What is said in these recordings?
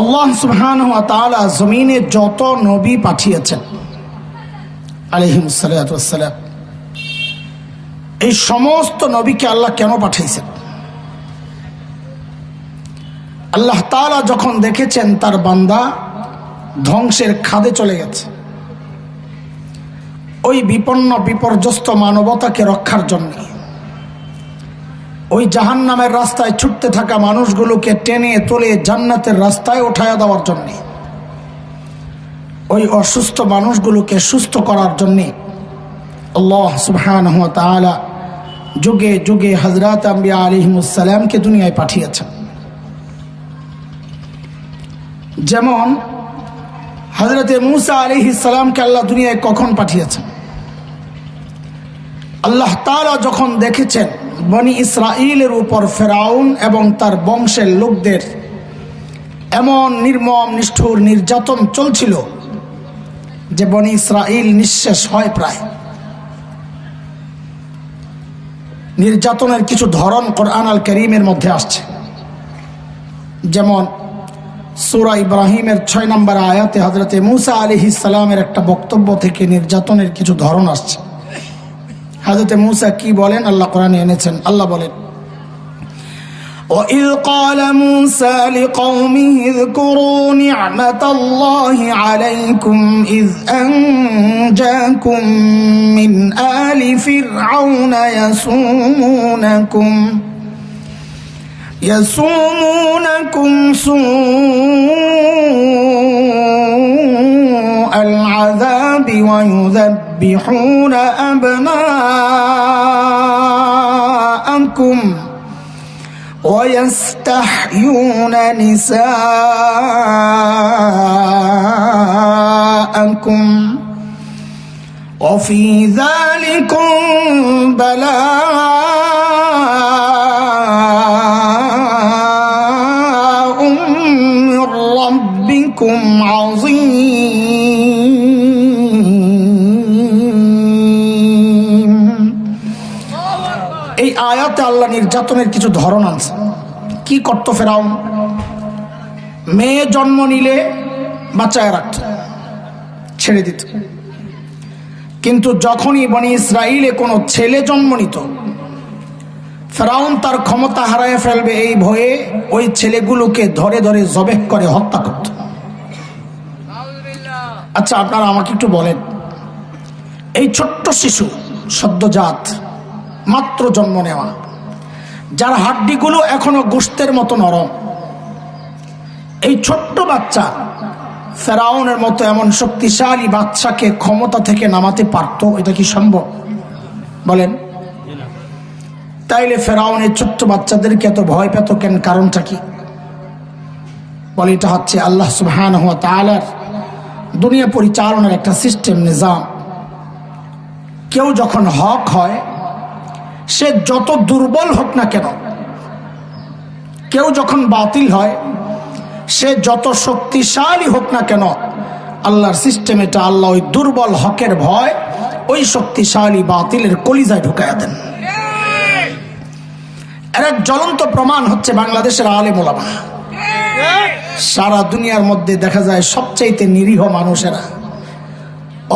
আল্লাহ তাআলা জমিনে যত নবী পাঠিয়েছেন আলহিম সালাম, এই সমস্ত নবীকে আল্লাহ কেন পাঠিয়েছেন? আল্লাহ তালা যখন দেখেছেন তার বান্দা ধ্বংসের খাদে চলে গেছে, ওই বিপন্ন বিপর্যস্ত মানবতাকে রক্ষার জন্যে। ওই জাহান নামের রাস্তায় ছুটতে থাকা মানুষগুলোকে টেনে তুলে জান্নাতের রাস্তায় উঠায়া দেওয়ার জন্যে। ওই অসুস্থ মানুষগুলোকে সুস্থ করার জন্যে আল্লাহ সুবহান যুগে যুগে হজরত আম্বিয়া আলিহিমুসালামকে দুনিয়ায় পাঠিয়েছেন। যেমন হজরতে মুসা আলিহি সালামকে আল্লাহ দুনিয়ায় কখন পাঠিয়েছেন? আল্লাহ তাআলা যখন দেখেছেন বনি ইসরাইলের উপর ফেরাউন এবং তার বংশের লোকদের এমন নির্মম, নিষ্ঠুর, নির্যাতন চলছিল যে বনি ইসরাইল নিঃশেষ হয় প্রায়। নির্যাতনের কিছু ধরন কোরআন আল করিমের মধ্যে আসছে। যেমন সুরা ইব্রাহিমের ছয় নম্বর আয়াতে হজরতে মুসা আলি ইসালামের একটা বক্তব্য থেকে নির্যাতনের কিছু ধরন আসছে। হাজরতে মুসা কি বলেন আল্লাহ কোরআনে এনেছেন আল্লাহ বলেন وإذ قال موسى لقومه اذكروا نعمة الله عليكم إذ أنجاكم من آل فرعون يسومونكم يسومونكم سوء العذاب ويذبحون أبناءكم ويستحيون نساءكم وفي ذلكم بلاء من ربكم عظيم. আয়াতে আল্লাহ নির্যাতনের কিছু ধরন আছে কি করতো ফেরাউন? মেয়ে জন্ম নিলে বাচ্চায় রাখত, ছেড়ে দিত। কিন্তু যখনই বনি ইসরায়েলে কোনো ছেলে জন্ম নিত, ফেরাউন তার ক্ষমতা হারায় ফেলবে এই ভয়ে ওই ছেলেগুলোকে ধরে ধরে জবেহ করে হত্যা করত। আচ্ছা আপনারা আমাকে একটু বলেন, এই ছোট্ট শিশু সদ্যজাত মাত্র জন্ম নেওয়া, যার হাড্ডিগুলো এখনও গোস্তের মতো নরম। এই ছোট্ট বাচ্চা ফেরাউনের মতো এমন শক্তিশালী বাচ্চাকে ক্ষমতা থেকে নামাতে পারত, এটা কি সম্ভব? বলেন। তাইলে ফেরাউনের ছোট্ট বাচ্চাদেরকে এত ভয় পেত কেন? কারণটা কি? বলে, এটা হচ্ছে আল্লাহ সুবহান হুয়া তালার দুনিয়া পরিচালনার একটা সিস্টেম, নিজাম। কেউ যখন হক হয় সে যত দুর্বল হোক না কেন, কেউ যখন বাতিল হয়, সে যত শক্তিশালী হোক না কেন, আল্লাহর সিস্টেম এটা আল্লাহ ওই দুর্বল হকের ভয়, ওই শক্তিশালী বাতিলের কলিজায় ঢুকাইয়া দেন। এর এক জ্বলন্ত প্রমাণ হচ্ছে বাংলাদেশের আলেম ওলামা। সারা দুনিয়ার মধ্যে দেখা যায় সবচাইতে নিরীহ মানুষেরা।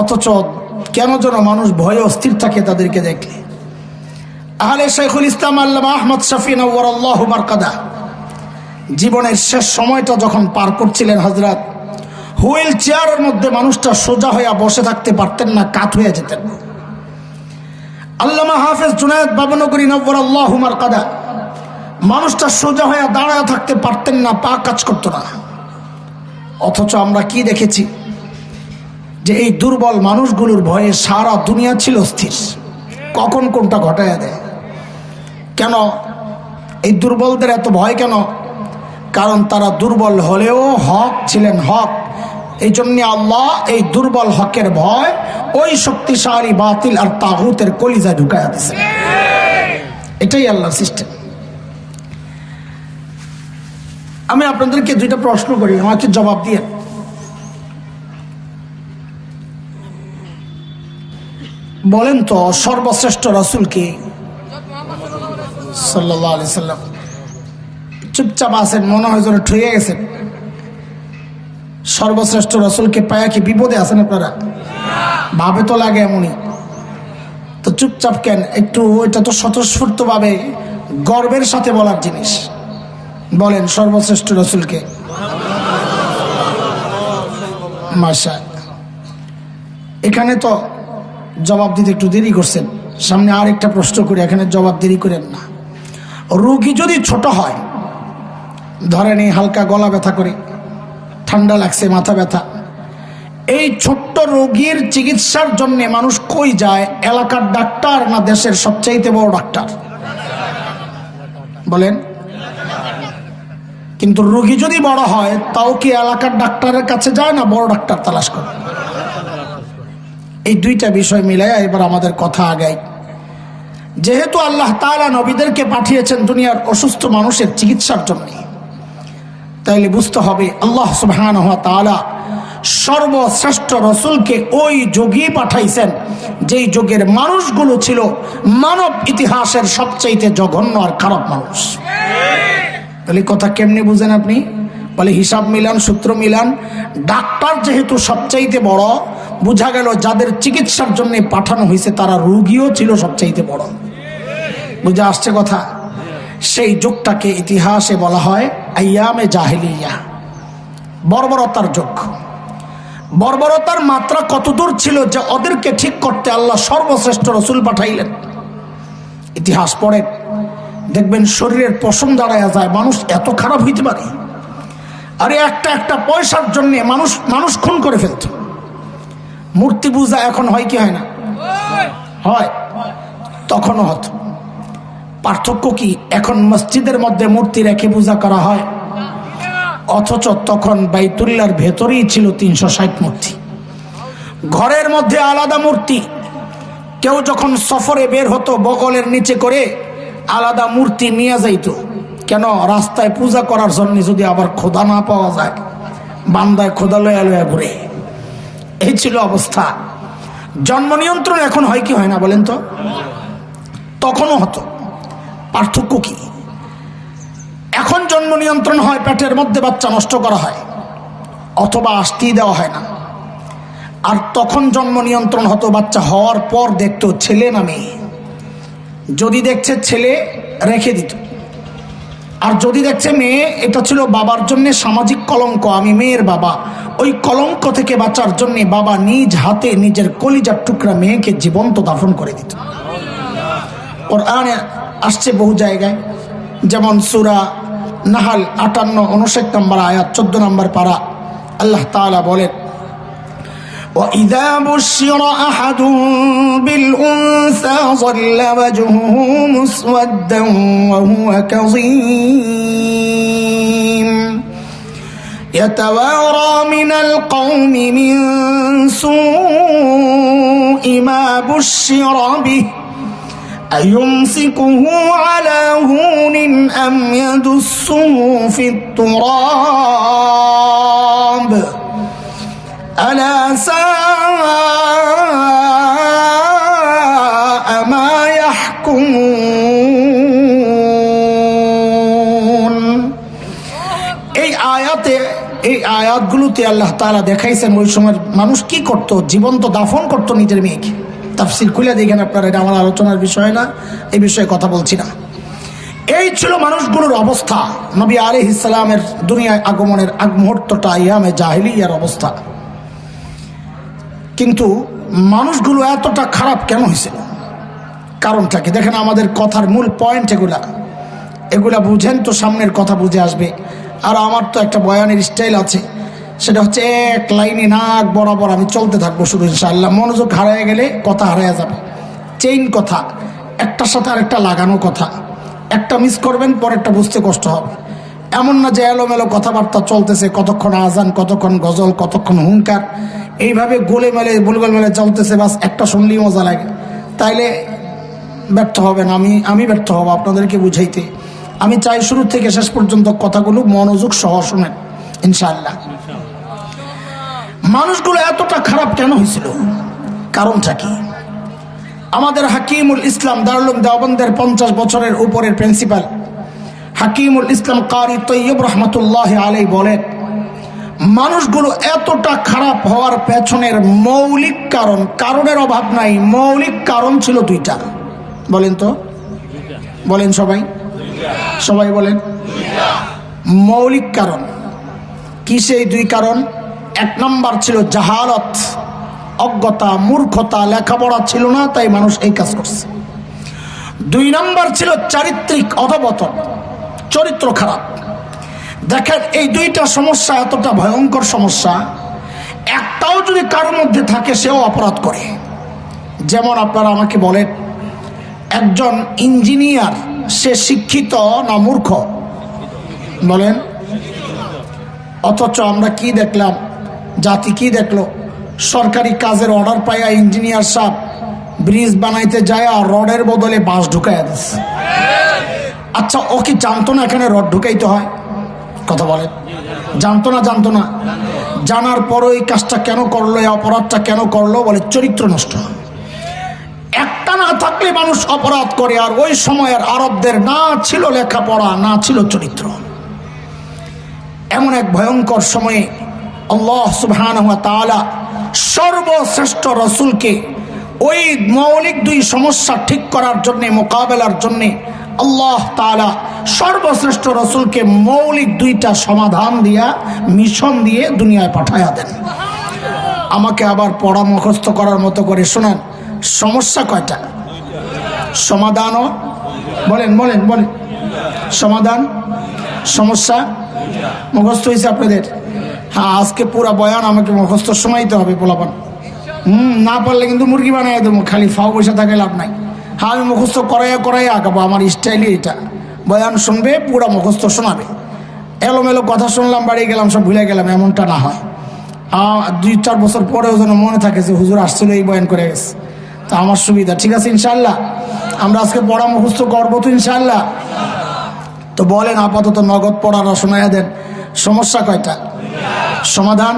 অথচ কেন যেন মানুষ ভয়ে অস্থির থাকে তাদেরকে দেখলে। আহলে শেখুল ইসলাম আল্লাহ আহমদ শফি নওয়ার আল্লাহ মারকাদা। জীবনের শেষ সময়টা যখন পার করছিলেন হজরত হুইল চেয়ারের মধ্যে মানুষটা সোজা হইয়া বসে থাকতে পারতেন না, কাত হয়ে যেতেন। আল্লামা হাফেজ জুনায়দ বাবনগরী নব্বর আল্লাহ মারকাদা, মানুষটা সোজা হইয়া দাঁড়ায় থাকতে পারতেন না, পা কাজ করতো না। অথচ আমরা কি দেখেছি যে এই দুর্বল মানুষগুলোর ভয়ে সারা দুনিয়া ছিল স্থির। কখন কোনটা ঘটাইয়া দেয়? কেন? এই দুর্বলদের এত ভয় কেন? কারণ তারা দুর্বল হলেও হক ছিলেন হক। এই জন্য আল্লাহ এই দুর্বল হকের ভয় ওই শক্তিশালী, বাতিল আর তাহুতের কলিজা ঢুকাইয়া দিছে। এটাই আল্লাহর সিস্টেম। আমি আপনাদেরকে দুইটা প্রশ্ন করি, আমাকে জবাব দিয়ে। বলেন তো, সর্বশ্রেষ্ঠ রসুল কি? সাল্লাম। চুপচাপ আছেন, মনে হয় যেন ঠুয়ে গেছেন। সর্বশ্রেষ্ঠ রসুলকে পায়া কি বিপদে আছেন আপনারা? ভাবে তো লাগে এমনই। তো চুপচাপ কেন? একটু এটা তো স্বতঃস্ফূর্তভাবে গর্বের সাথে বলার জিনিস। বলেন সর্বশ্রেষ্ঠ রসুলকে। মাসা এখানে তো জবাব দিতে একটু দেরি করছেন। সামনে আর একটা প্রশ্ন করে, এখানে জবাব দেরি করেন না। রোগী যদি ছোট হয়, ধরেন এই হালকা গলা ব্যথা করে, ঠান্ডা লাগছে, মাথা ব্যথা, এই ছোট্ট রোগীর চিকিৎসার জন্য মানুষ কই যায়? এলাকার ডাক্তার না দেশের সবচাইতে বড় ডাক্তার? বলেন। কিন্তু রোগী যদি বড় হয়, তাও কি এলাকার ডাক্তারের কাছে যায় না বড় ডাক্তার তালাশ করে? এই দুইটা বিষয় মিলাই এবার আমাদের কথা আগাই। যেহেতু আল্লাহ তাআলা নবীদেরকে পাঠিয়েছেন দুনিয়ার অসুস্থ মানুষের চিকিৎসার জন্য। তাইলে বুঝতে হবে, আল্লাহ সুবহান তাআলা সর্বশ্রেষ্ঠ রসুলকে ওই যোগী পাঠাইছেন, যেই যুগের মানুষগুলো ছিল মানব ইতিহাসের সবচাইতে জঘন্য আর খারাপ মানুষ। তাহলে কথা কেমনি বুঝেন আপনি? বলে হিসাব মিলান, সূত্র মিলান। ডাক্তার যেহেতু সবচাইতে বড়, বোঝা গেল যাদের চিকিৎসার জন্য পাঠানো হয়েছে তারা রুগীও ছিল সবচাইতে বড়। বুঝে আসছে কথা? সেই যুগটাকে ইতিহাসে বলা হয় আয়ামে জাহেলিয়া। বর্বরতার যুগ। বর্বরতার মাত্রা কতদূর ছিল যে ওদেরকে ঠিক করতে আল্লাহ সর্বশ্রেষ্ঠ রসুল পাঠাইলেন? ইতিহাস পড়ে, দেখবেন শরীরের পশম দাঁড়ায় যায়, মানুষ এত খারাপ হইতে পারে। আরে একটা একটা পয়সার জন্য মানুষ মানুষ খুন করে ফেলত। মূর্তি পূজা এখন হয় কি হয় না? হয়। তখনও হতো। পার্থক্য কি? এখন মসজিদের মধ্যে মূর্তি রেখে পূজা করা হয়। অথচ তখন বাইতুল্লার ভেতরেই ছিল তিনশো ষাট মূর্তি। ঘরের মধ্যে আলাদা মূর্তি। কেউ যখন সফরে বের হতো বগলের নিচে করে, আলাদা মূর্তি নিয়ে যাইত। কেন রাস্তায় পূজা করার জন্য যদি আবার খোদা না পাওয়া যায়? বান্দায় খোদা লয়া লয়া ঘুরে। এই ছিল অবস্থা। জন্ম নিয়ন্ত্রণ এখন হয় কি হয় না বলেন তো? তখনও হতো। পার্থক্য কি? এখন জন্ম নিয়ন্ত্রণ হয়, পেটের মধ্যে বাচ্চা নষ্ট করা হয়, অথবা আসতেই দেওয়া হয় না। আর তখন জন্ম নিয়ন্ত্রণ হতো, বাচ্চা হওয়ার পর দেখতো ছেলে না মেয়ে। যদি দেখছে ছেলে, রেখে দিত। আর যদি দেখছে মেয়ে, এটা ছিল বাবার জন্য সামাজিক কলঙ্ক, আমি মেয়ের বাবা। ওই কলঙ্ক থেকে বাঁচার জন্য বাবা নিজ হাতে নিজের কলিজার টুকরা মেয়েকে জীবন্ত দাফন করে দিত। ওর আনে আসছে বহু জায়গায়, যেমন সুরা নাহাল আটান্ন উনষাট নম্বর আয়াত, চোদ্দ নম্বর পাড়া আল্লাহ তাআলা বলেন وإذا بشر أحد بالأنثى ظل وجهه مسودا وهو كظيم. يتوارى من القوم من سوء ما بشر به. أيمسكه على هون أم يدسه في التراب؟ ألا ساء ما يحكمون এই আয়াতে এই আয়াতগুলোতে আল্লাহ তাআলা দেখাইছেন ওই সময় মানুষ কি করত জীবন্ত দাফন করত নিজের মেয়েকে তাফসির খুলে দেখেন আপনারা এটা আমার আলোচনার বিষয় না এই বিষয়ে কথা বলছি না এই ছিল মানুষগুলোর অবস্থা নবী আলী ইসলামের দুনিয়ায় আগমনের আগ মুহূর্তটা ইয়ামে জাহিলিয়ার অবস্থা কিন্তু মানুষগুলো এতটা খারাপ কেন হয়েছিল? কারণটা কি? দেখেন আমাদের কথার মূল পয়েন্ট এগুলা। এগুলা বুঝেন তো সামনের কথা বুঝে আসবে। আর আমার তো একটা বয়ানের স্টাইল আছে। সেটা হচ্ছে এক লাইনে নাক বরাবর আমি চলতে থাকব শুধু ইনশাআল্লাহ। মনোযোগ হারায় গেলে কথা হারায় যাবে। চেইন কথা। একটার সাথে আরেকটা লাগানো কথা। একটা মিস করবেন, পরেরটা বুঝতে কষ্ট হবে। এমন না যে এলোমেলো কথাবার্তা চলতেছে, কতক্ষণ আজান, কতক্ষণ গজল, কতক্ষণ হুঙ্কার। এইভাবে গোলে মেলে বুলগোল মেলে চলতেছে, বাস একটা শুনলেই মজা লাগে। তাইলে ব্যর্থ হবেন, আমি আমি ব্যর্থ হব আপনাদেরকে বুঝাইতে। আমি চাই শুরু থেকে শেষ পর্যন্ত কথাগুলো মনোযোগ সহ শুনেন, ইনশাআল্লাহ। মানুষগুলো এতটা খারাপ কেন হয়েছিল? কারণটা কি? আমাদের হাকিমুল ইসলাম দারুল দেওবন্দের পঞ্চাশ বছরের উপরের প্রিন্সিপাল হাকিমুল ইসলাম কারি তৈয়ব রহমতুল্লাহ আলাই বলেন মানুষগুলো এতটা খারাপ হওয়ার পেছনের মৌলিক কারণ, কারণের অভাব নাই, মৌলিক কারণ ছিল দুইটা। বলেন তো? বলেন সবাই। সবাই বলেন। মৌলিক কারণ। কি সেই দুই কারণ? এক নম্বর ছিল জাহালত। অজ্ঞতা, মূর্খতা, লেখাপড়া ছিল না, তাই মানুষ এই কাজ করছে। দুই নম্বর ছিল চারিত্রিক অধবতন চরিত্র খারাপ। দেখেন, এই দুইটা সমস্যা এতটা ভয়ঙ্কর সমস্যা। একটাও যদি কারোর মধ্যে থাকে, সেও অপরাধ করে। যেমন আপনারা আমাকে বলেন, একজন ইঞ্জিনিয়ার, সে শিক্ষিত না মূর্খ? বলেন, অথচ আমরা কি দেখলাম? জাতি কি দেখল? সরকারি কাজের অর্ডার পাইয়া ইঞ্জিনিয়ার সাহেব ব্রিজ বানাইতে যায় আর রডের বদলে বাঁশ ঢুকাইয়া দিচ্ছে আচ্ছা ও কি জানতো না এখানে রড ঢুকাইতে হয়? কথা বলেন জানতো না জানতো না। জানার পরও এই কাজটা কেন করল, এই অপরাধটা কেন করল বলে চরিত্র নষ্ট একটা না থাকলে মানুষ অপরাধ করে, আর ওই সময়ের আরবদের না ছিল লেখাপড়া, না ছিল চরিত্র। এমন এক ভয়ঙ্কর সময়ে আল্লাহ সুবহান তাআলা সর্বশ্রেষ্ঠ রসুলকে ওই মৌলিক দুই সমস্যা ঠিক করার জন্যে, মোকাবেলার জন্যে আল্লাহ তাআলা সর্বশ্রেষ্ঠ রসুলকে মৌলিক দুইটা সমাধান দিয়া, মিশন দিয়ে দুনিয়ায় পাঠায়া দেন। আমাকে আবার পড়া মুখস্থ করার মতো করে শোনান, সমস্যা কয়টা? সমাধানও, বলেন বলেন বলেন। সমাধান, সমস্যা? মুখস্থ হয়েছে আপনাদের? হ্যাঁ আজকে পুরা বয়ান আমাকে মুখস্থ সময়তে হবে, পোলাপান। হুম, না পারলে কিন্তু মুরগি বানাই দেবো, খালি ফাও পয়সা থাকে লাভ নাই। হ্যাঁ আমি মুখস্থ করাইয়া করাইয়া আঁকাবো আমার স্টাইলই এটা। বয়ান শুনবে, পুরা মুখস্থ শোনাবে। এলোমেলো কথা শুনলাম, বাড়ি গেলাম, সব ভুলে গেলাম, এমনটা না হয়। দুই, চার বছর পরেও যেন মনে থাকে যে হুজুর আসছিল এই বয়ান করে গেছে। তা আমার সুবিধা, ঠিক আছে ইনশাল্লাহ আমরা আজকে পড়া মুখস্থ করব তো ইনশাল্লাহ তো বলেন, আপাতত নগদ পড়ারা শোনাইয়া দেন। সমস্যা কয়টা? সমাধান?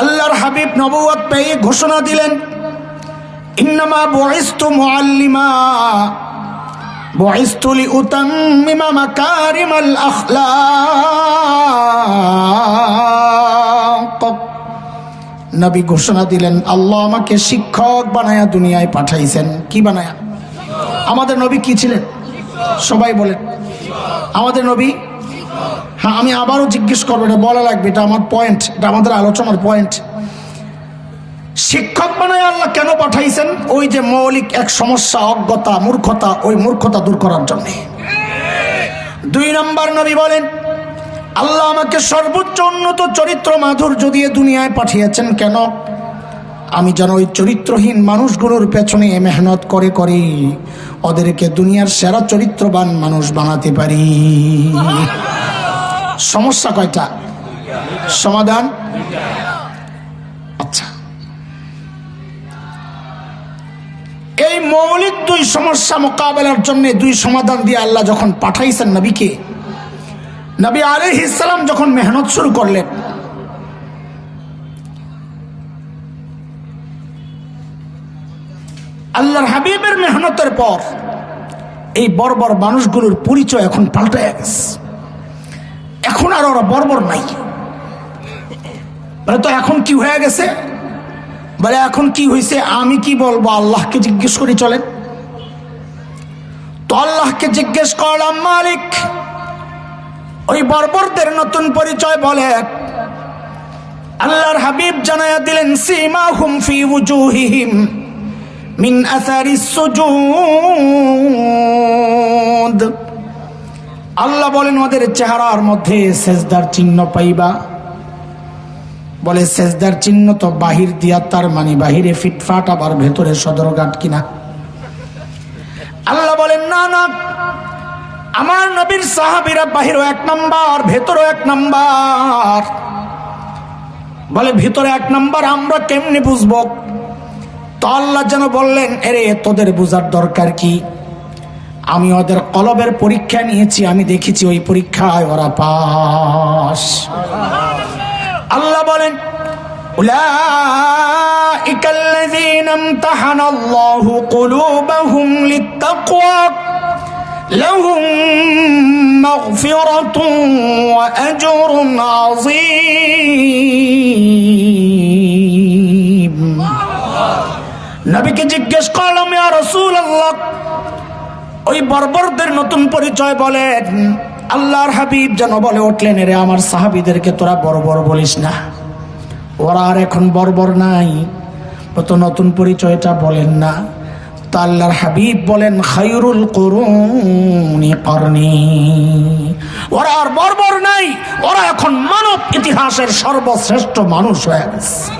আল্লাহর হাবিব নবুয়াত পেয়ে ঘোষণা দিলেন। ইন্নামা বয়স্তু মুআল্লিমা। বয়স্তু লিউতাম্মিমা মাকারিমাল আখলাক। নবী ঘোষণা দিলেন, আল্লাহ আমাকে শিক্ষক বানায়া দুনিয়ায় পাঠাইছেন। কি বানায়া? আমাদের নবী কি ছিলেন? সবাই বলেন। আমাদের নবী? হ্যাঁ আমি আবারও জিজ্ঞেস করব, এটা বলা লাগবে, এটা আমার পয়েন্ট এটা আমাদের আলোচনার পয়েন্ট শিক্ষক বানায় আল্লাহ কেন পাঠাইছেন? ওই যে মৌলিক এক সমস্যা, অজ্ঞতা, মূর্খতা, ওই মূর্খতা দূর করার জন্যে। দুই নম্বর নবী বলেন, আল্লাহ আমাকে সর্বোচ্চ উন্নত চরিত্র মাধুর্য দিয়ে দুনিয়ায় পাঠিয়েছেন। কেন? আমি যেন ওই চরিত্রহীন মানুষগুলোর পেছনে মেহনত করে করে ওদেরকে দুনিয়ার সেরা চরিত্রবান মানুষ বানাতে পারি। সমস্যা কয়টা? সমাধান? আচ্ছা। সমস্যা মোকাবেলার জন্য দুই সমাধান দিয়ে আল্লাহ যখন পাঠাইছেন নবীকে, নবী আলহ ইসলাম যখন মেহনত শুরু করলেন, আল্লাহর হাবিবের মেহনতের পর এই বর্বর মানুষগুলোর পরিচয় এখন পাল্টে গেছে। এখন আর ওরা বর্বর নাই। বলে তো এখন কি হয়ে গেছে? বলে, এখন কি হয়েছে আমি কি বলব? আল্লাহকে জিজ্ঞেস করে চলেন। তো আল্লাহকে জিজ্ঞেস করলাম, মালিক, ওই বর্বরদের নতুন পরিচয় বলে। আল্লাহর হাবিব জানায়া দিলেন সীমা হুম ফি উজুহিহিম মিন আসারি সুজুদ। আল্লাহ বলেন, ওদের চেহারার মধ্যে সেজদার চিহ্ন পাইবা। বলে, সেজদার চিহ্ন তো বাহির দিয়া, তার মানে বাহিরে ফিটফাট, আবার ভেতরে সদরঘাট কিনা। আল্লাহ বলেন, না না, আমার নবীর সাহাবিরা বাহিরও এক নাম্বার, ভেতরও এক নাম্বার। বলে, ভিতরে এক নাম্বার, আমরা কেমনি বুঝব? তো আল্লাহ যেন বললেন, এরে, তোদের বুঝার দরকার কি? আমি ওদের কলবের পরীক্ষা নিয়েছি, আমি দেখেছি ওই পরীক্ষায় ওরা পাস। আল্লাহ বলেন أولئك الذين امتحن الله قلوبهم للتقوى لهم مغفرة وأجر عظيم নবীকে জিজ্ঞেস করলাম ইয়া রাসূলুল্লাহ ওই বর্বরদের নতুন পরিচয় বলেন আল্লাহর হাবিব যেন বলে উঠলেন রে আমার সাহাবিদেরকে তোরা বড় বড় বলিস না ওরা আর এখন বর্বর নাই। অত নতুন পরিচয়টা বলেন না। তা আল্লাহর হাবিব বলেন, খায়রুল করুনি করনি ওরা আর বর্বর নাই, ওরা এখন মানব ইতিহাসের সর্বশ্রেষ্ঠ মানুষ হয়ে গেছে।